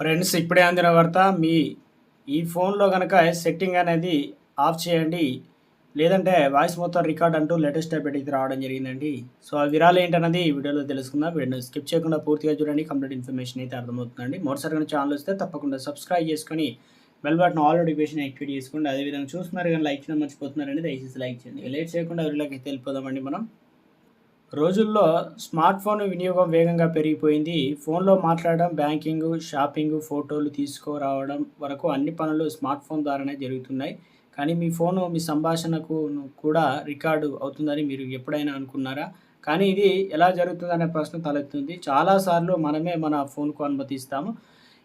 Friends ఇప్పుడే అందిన వార్త మీ ఈ ఫోన్లో కనుక సెట్టింగ్ అనేది ఆఫ్ చేయండి. లేదంటే వాయిస్ మొత్తం రికార్డ్ అంటూ లేటెస్ట్ అప్డేట్ రావడం జరిగిందండి. సో ఆ విరాలు ఏంటన్నది ఈ వీడియోలో తెలుసుకుందాం. వీడియో స్కిప్ చేయకుండా పూర్తిగా చూడండి. కంప్లీట్ ఇన్ఫర్మేషన్ అయితే అర్థమవుతుందండి. మరోసారి ఛానల్ వస్తే తప్పకుండా సబ్స్క్రైబ్ చేసుకొని bell button all notification activate చేసుకోండి. అదేవిధంగా చూస్తున్నారు కానీ లైక్ చేయడం మర్చిపోతున్నారండి దయచేసి లైక్ చేయండి. లేట్ చేయకుండా వీళ్ళకి అయితే వెళ్ళిపోదామండి మనం. రోజుల్లో స్మార్ట్ ఫోన్ వినియోగం వేగంగా పెరిగిపోయింది. ఫోన్లో మాట్లాడడం బ్యాంకింగ్ షాపింగ్ ఫోటోలు తీసుకురావడం వరకు అన్ని పనులు స్మార్ట్ ఫోన్ ద్వారానే జరుగుతున్నాయి. కానీ మీ ఫోను మీ సంభాషణకు కూడా రికార్డు అవుతుందని మీరు ఎప్పుడైనా అనుకున్నారా? కానీ ఇది ఎలా జరుగుతుందనే ప్రశ్న తలెత్తుంది. చాలాసార్లు మనమే మన ఫోన్కు అనుమతిస్తాము.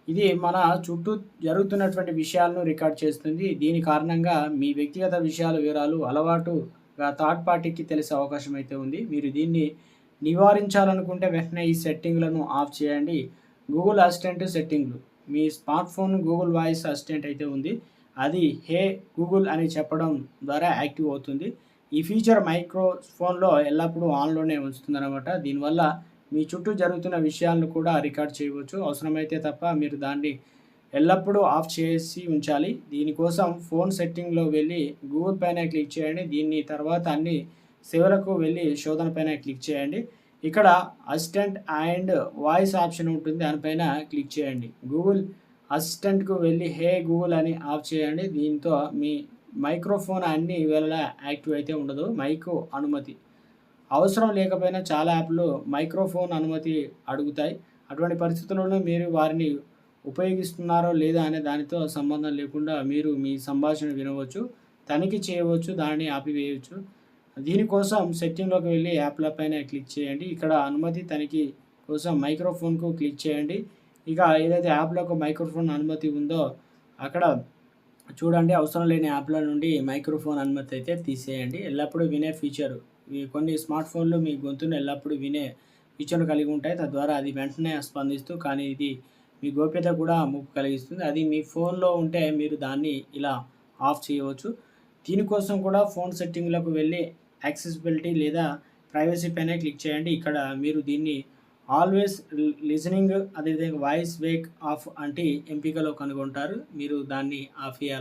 ఇది మన చుట్టూ జరుగుతున్నటువంటి విషయాలను రికార్డ్ చేస్తుంది. దీని కారణంగా మీ వ్యక్తిగత విషయాల వివరాలు అలవాటు థర్డ్ పార్టీకి తెలిసే అవకాశం అయితే ఉంది. మీరు దీన్ని నివారించాలనుకుంటే వెంటనే ఈ సెట్టింగ్లను ఆఫ్ చేయండి. గూగుల్ అసిస్టెంట్ సెట్టింగ్లు. మీ smart phone Google voice assistant అయితే ఉంది. అది హే గూగుల్ అని చెప్పడం ద్వారా యాక్టివ్ అవుతుంది. ఈ ఫీచర్ మైక్రో ఫోన్లో ఎల్లప్పుడూ ఆన్లోనే ఉంచుతుందనమాట దీనివల్ల మీ చుట్టూ జరుగుతున్న విషయాలను కూడా రికార్డ్ చేయవచ్చు. అవసరమైతే తప్ప మీరు దాన్ని ఎల్లప్పుడూ ఆఫ్ చేసి ఉంచాలి. దీనికోసం ఫోన్ సెట్టింగ్లో వెళ్ళి గూగుల్ పైన క్లిక్ చేయండి. దీన్ని తర్వాత అన్ని సేవలకు వెళ్ళి శోధన పైన క్లిక్ చేయండి. ఇక్కడ అసిస్టెంట్ అండ్ వాయిస్ ఆప్షన్ ఉంటుంది. దానిపైన క్లిక్ చేయండి. గూగుల్ అసిస్టెంట్కు వెళ్ళి హే గూగుల్ అని ఆఫ్ చేయండి. దీంతో మీ మైక్రోఫోన్ అన్ని వేళ యాక్టివ్ అయితే ఉండదు. మైకు అనుమతి. అవసరం లేకపోయినా చాలా యాప్లు మైక్రోఫోన్ అనుమతి అడుగుతాయి. అటువంటి పరిస్థితుల్లో మీరు వారిని ఉపయోగిస్తున్నారో లేదా అనే దానితో సంబంధం లేకుండా మీరు మీ సంభాషణ వినవచ్చు తనిఖీ చేయవచ్చు దాన్ని ఆపివేయవచ్చు. దీనికోసం సెట్టింగ్లోకి వెళ్ళి యాప్ల పైన క్లిక్ చేయండి. ఇక్కడ అనుమతి తనిఖీ కోసం మైక్రోఫోన్కు క్లిక్ చేయండి. ఇక ఏదైతే యాప్లకు మైక్రోఫోన్ అనుమతి ఉందో అక్కడ చూడండి. అవసరం లేని యాప్ల నుండి మైక్రోఫోన్ అనుమతి అయితే తీసేయండి. ఎల్లప్పుడూ వినే ఫీచర్. కొన్ని స్మార్ట్ ఫోన్లు మీ గొంతును ఎల్లప్పుడూ వినే ఫీచర్లు కలిగి ఉంటాయి. తద్వారా అది వెంటనే స్పందిస్తూ కానీ ఇది మీ గోప్యత కూడా ముప్పు కలిగిస్తుంది. అది మీ ఫోన్లో ఉంటే మీరు దాన్ని ఇలా ఆఫ్ చేయవచ్చు. దీనికోసం కూడా ఫోన్ సెట్టింగ్లకు వెళ్ళి యాక్సెసిబిలిటీ లేదా ప్రైవసీ పైన క్లిక్ చేయండి. ఇక్కడ మీరు దీన్ని ఆల్వేస్ లిజనింగ్ అదేవిధంగా వాయిస్ వేక్ ఆఫ్ అంటే ఎంపికలో కనుగొంటారు. మీరు దాన్ని ఆఫ్ చేయాలి.